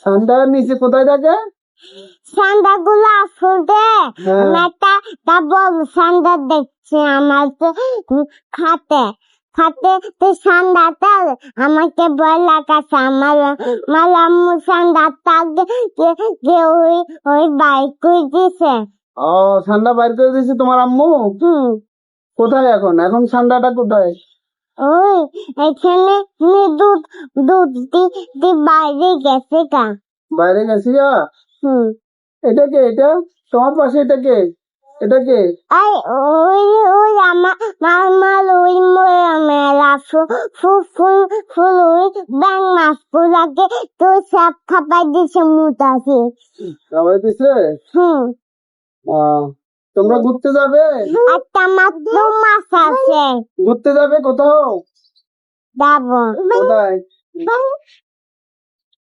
ঠান্ডা গুলা নিচে কোথায় থাকে? গুলা ফুটে হ্যাঁ। একটা ডাবল ঠান্ডা দেখছি আমার তো খাতে খাতে তো আমাকে ভয় লাগাচ্ছে আমার আমার আম্মু ঠান্ডাটা যে ওই ওই বাইক করে ও ঠান্ডা বাইর করে দিয়েছে তোমার আম্মু? কোথায় এখন? এখন ঠান্ডাটা কোথায়? ওই এখানে দুধ দুধ দি বাইরে গেছে কা বাইরে গেছি যা হুম। এটা কে এটা? তোমার পাশে এটা কে? এটা কে? আই ওই ওই আমার আমার ওই মেলা ফুল ফুল ফুল ওই ব্যাং মাছ পুরাকে তো সব খাবার দিছে মুতাছে সবাই দিছে? হুম। আহ, তোমরা ঘুরতে যাবে? একটা মাত্র মাছ আছে। ঘুরতে যাবে কোথাও? যাব। কোথায়?